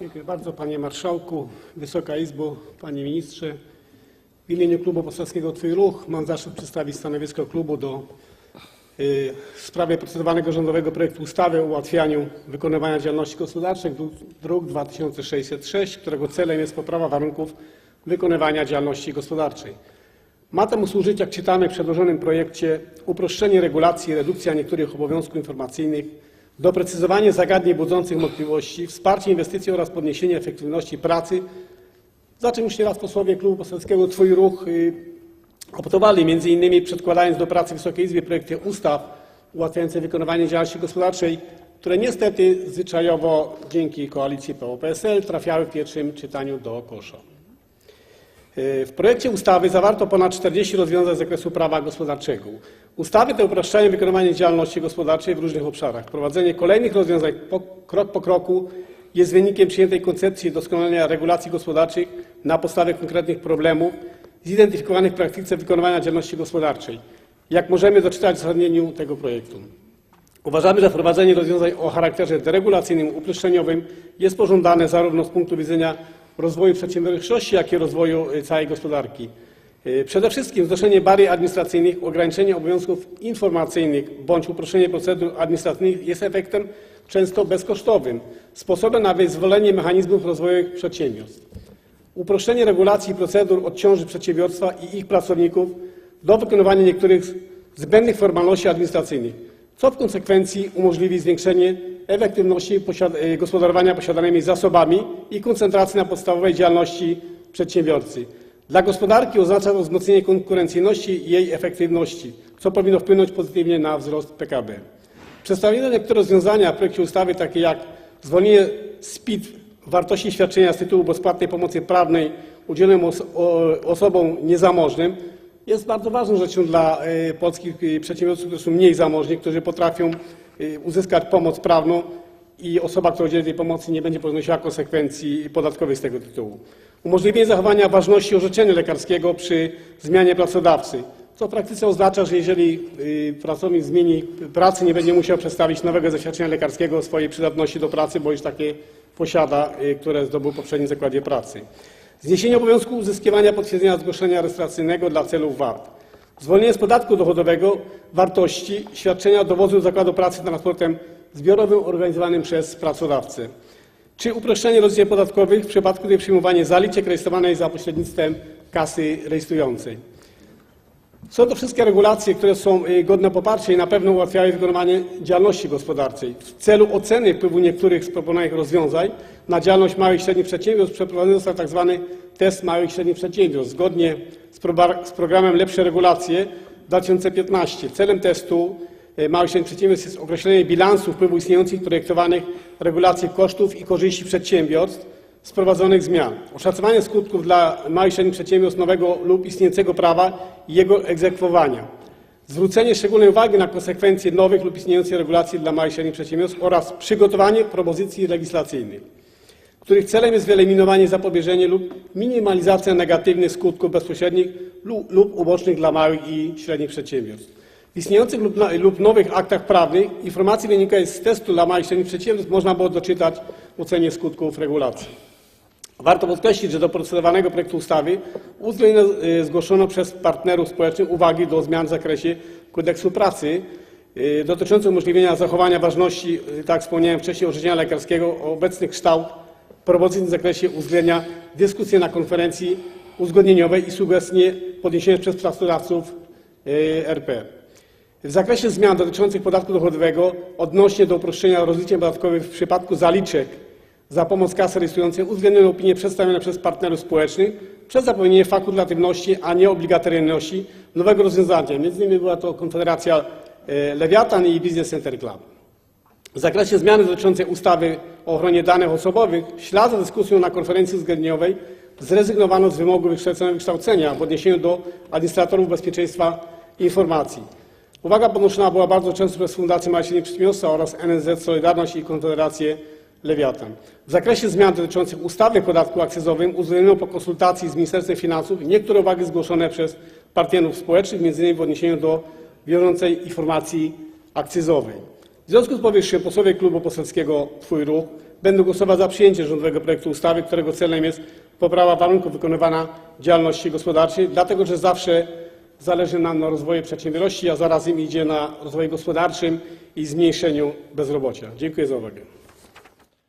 Dziękuję bardzo Panie Marszałku, Wysoka Izbo, Panie Ministrze. W imieniu Klubu Poselskiego Twój Ruch mam zaszczyt przedstawić stanowisko klubu do y, w sprawie procedowanego rządowego projektu ustawy o ułatwianiu wykonywania działalności gospodarczej, dru- druk 2606, którego celem jest poprawa warunków wykonywania działalności gospodarczej. Ma temu służyć, jak czytamy w przedłożonym projekcie, uproszczenie regulacji, redukcja niektórych obowiązków informacyjnych, doprecyzowanie zagadnień budzących wątpliwości, wsparcie inwestycji oraz podniesienie efektywności pracy, za czym już nieraz posłowie Klubu Poselskiego Twój Ruch y, optowali, między innymi przedkładając do pracy Wysokiej Izbie projekty ustaw ułatwiające wykonywanie działalności gospodarczej, które niestety zwyczajowo dzięki koalicji PO-PSL trafiały w pierwszym czytaniu do kosza. W projekcie ustawy zawarto ponad 40 rozwiązań z zakresu prawa gospodarczego. Ustawy te upraszczają wykonywanie działalności gospodarczej w różnych obszarach. Wprowadzenie kolejnych rozwiązań po, krok po kroku jest wynikiem przyjętej koncepcji doskonalenia regulacji gospodarczych na podstawie konkretnych problemów zidentyfikowanych w praktyce wykonywania działalności gospodarczej, jak możemy doczytać w uzasadnieniu tego projektu. Uważamy, że wprowadzenie rozwiązań o charakterze deregulacyjnym, uproszczeniowym jest pożądane zarówno z punktu widzenia rozwoju przedsiębiorczości, jak i rozwoju y, całej gospodarki. Y, Przede wszystkim znoszenie barier administracyjnych, ograniczenie obowiązków informacyjnych bądź uproszczenie procedur administracyjnych jest efektem często bezkosztowym, sposobem na wyzwolenie mechanizmów rozwoju przedsiębiorstw. Uproszczenie regulacji i procedur odciąży przedsiębiorstwa i ich pracowników do wykonywania niektórych zbędnych formalności administracyjnych, co w konsekwencji umożliwi zwiększenie efektywności e, gospodarowania posiadanymi zasobami i koncentracji na podstawowej działalności przedsiębiorcy. Dla gospodarki oznacza to wzmocnienie konkurencyjności i jej efektywności, co powinno wpłynąć pozytywnie na wzrost PKB. Przedstawione niektóre rozwiązania w projekcie ustawy, takie jak zwolnienie z PIT wartości świadczenia z tytułu bezpłatnej pomocy prawnej udzielonej osobom niezamożnym, jest bardzo ważną rzeczą dla e, polskich e, przedsiębiorców, którzy są mniej zamożni, którzy potrafią uzyskać pomoc prawną i osoba, która udzieli tej pomocy, nie będzie ponosiła konsekwencji podatkowych z tego tytułu. Umożliwienie zachowania ważności orzeczenia lekarskiego przy zmianie pracodawcy, co w praktyce oznacza, że jeżeli y, pracownik zmieni pracy, nie będzie musiał przedstawić nowego zaświadczenia lekarskiego o swojej przydatności do pracy, bo już takie posiada, y, które zdobył w poprzednim zakładzie pracy. Zniesienie obowiązku uzyskiwania potwierdzenia zgłoszenia rejestracyjnego dla celów VAT. Zwolnienie z podatku dochodowego wartości świadczenia dowozu zakładu pracy transportem zbiorowym organizowanym przez pracodawcę. Czy uproszczenie rozliczeń podatkowych w przypadku, gdy przyjmowanie zaliczek rejestrowanej za pośrednictwem kasy rejestrującej. Są to wszystkie regulacje, które są y, godne poparcia i na pewno ułatwiają wykonywanie działalności gospodarczej. W celu oceny wpływu niektórych z proponowanych rozwiązań na działalność małych i średnich przedsiębiorstw przeprowadzony został tzw. test małych i średnich przedsiębiorstw. Zgodnie z programem Lepsze Regulacje 2015 celem testu y, małych i średnich przedsiębiorstw jest określenie bilansu wpływu istniejących projektowanych regulacji kosztów i korzyści przedsiębiorstw z wprowadzonych zmian, oszacowanie skutków dla małych i średnich przedsiębiorstw nowego lub istniejącego prawa i jego egzekwowania, zwrócenie szczególnej uwagi na konsekwencje nowych lub istniejących regulacji dla małych i średnich przedsiębiorstw oraz przygotowanie propozycji legislacyjnych, których celem jest wyeliminowanie, zapobieżenie lub minimalizacja negatywnych skutków bezpośrednich lub, lub ubocznych dla małych i średnich przedsiębiorstw. W istniejących lub, lub nowych aktach prawnych informacji wynikających z testu dla małych i średnich przedsiębiorstw można było doczytać w ocenie skutków regulacji. Warto podkreślić, że do procedowanego projektu ustawy uwzględniono y, zgłoszono przez partnerów społecznych uwagi do zmian w zakresie kodeksu pracy y, dotyczące umożliwienia zachowania ważności, y, tak jak wspomniałem wcześniej, orzeczenia lekarskiego. Obecny kształt propozycji w tym zakresie uwzględnia dyskusję na konferencji uzgodnieniowej i sugestie podniesione przez pracodawców RP. W zakresie zmian dotyczących podatku dochodowego odnośnie do uproszczenia rozliczeń podatkowych w przypadku zaliczek za pomoc kasy rejestrującej uwzględniono opinie przedstawione przez partnerów społecznych przez zapewnienie fakultatywności, a nie obligatoryjności nowego rozwiązania. Między innymi była to Konfederacja e, Lewiatan i Business Center Club. W zakresie zmiany dotyczącej ustawy o ochronie danych osobowych w ślad za dyskusją na konferencji uzgodnieniowej zrezygnowano z wymogu wykształcenia w odniesieniu do administratorów bezpieczeństwa informacji. Uwaga podnoszona była bardzo często przez Fundację Małych i Średnich Przedsiębiorstwa oraz NSZ Solidarność i Konfederację Lewiatan. W zakresie zmian dotyczących ustawy o podatku akcyzowym uwzględniono po konsultacji z Ministerstwem Finansów niektóre uwagi zgłoszone przez partnerów społecznych, m.in. w odniesieniu do bieżącej informacji akcyzowej. W związku z powyższym posłowie Klubu Poselskiego Twój Ruch będę głosować za przyjęciem rządowego projektu ustawy, którego celem jest poprawa warunków wykonywania działalności gospodarczej, dlatego że zawsze zależy nam na rozwoju przedsiębiorczości, a zarazem idzie na rozwoju gospodarczym i zmniejszeniu bezrobocia. Dziękuję za uwagę.